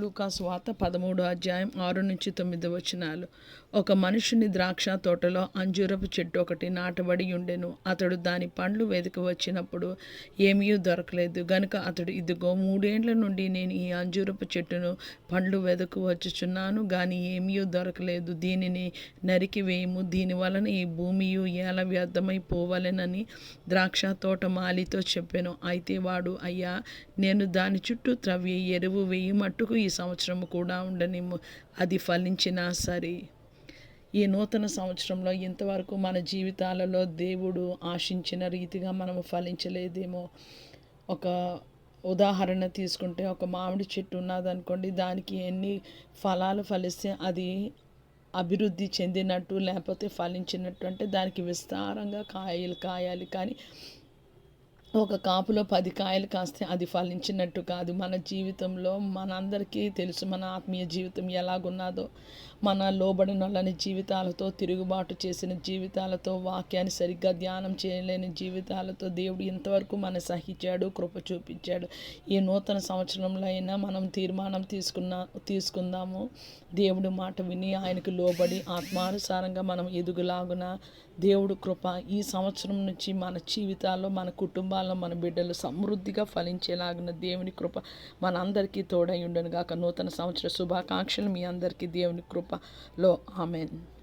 లూకాసు స్వాత పదమూడు అధ్యాయం ఆరు నుంచి తొమ్మిది వచనాలు. ఒక మనుషుని ద్రాక్ష తోటలో అంజూరపు చెట్టు ఒకటి నాటబడి ఉండెను. అతడు దాని పండ్లు వెతికి వచ్చినప్పుడు ఏమీ దొరకలేదు. గనుక అతడు ఇదిగో మూడేండ్ల నుండి నేను ఈ అంజూరపు చెట్టును పండ్లు వెదకు వచ్చుచున్నాను కానీ ఏమీ దొరకలేదు. దీనిని నరికి వేయము. దీని వలన ఈ భూమియు ఏల వ్యర్థమైపోవలెనని ద్రాక్ష తోట మాలితో చెప్పాను. అయితే వాడు అయ్యా నేను దాని చుట్టూ త్రవ్వి ఎరువు వేయి మట్టుకు ఈ సంవత్సరం కూడా ఉండని అది ఫలించినా సరే ఈ నూతన సంవత్సరంలో ఇంతవరకు మన జీవితాలలో దేవుడు ఆశించిన రీతిగా మనము ఫలించలేదేమో. ఒక ఉదాహరణ తీసుకుంటే ఒక మామిడి చెట్టు ఉన్నదనుకోండి దానికి ఎన్ని ఫలాలు ఫలిస్తే అది అభివృద్ధి చెందినట్టు లేకపోతే ఫలించినట్టు అంటే దానికి విస్తారంగా కాయలు కాయాలి. కానీ ఒక కాపులో పది కాయలు కాస్తే అది ఫలించినట్టు కాదు. మన జీవితంలో మనందరికీ తెలుసు మన ఆత్మీయ జీవితం ఎలాగున్నదో. మన లోబడినలని జీవితాలతో తిరుగుబాటు చేసిన జీవితాలతో వాక్యాన్ని సరిగ్గా ధ్యానం చేయలేని జీవితాలతో దేవుడు ఇంతవరకు మన సహించాడు కృప చూపించాడు. ఈ నూతన సంవత్సరంలో అయినా మనం తీర్మానం తీసుకున్న తీసుకుందాము. దేవుడు మాట విని ఆయనకు లోబడి ఆత్మానుసారంగా మనం ఎదుగులాగున దేవుడు కృప ఈ సంవత్సరం నుంచి మన జీవితాల్లో మన కుటుంబాల్లో మన బిడ్డలు సమృద్ధిగా ఫలించేలాగిన దేవుని కృప మనందరికీ తోడై ఉండను గాక నూతన సంవత్సర శుభాకాంక్షలు మీ అందరికీ దేవుని కృపలో. ఆమెన్.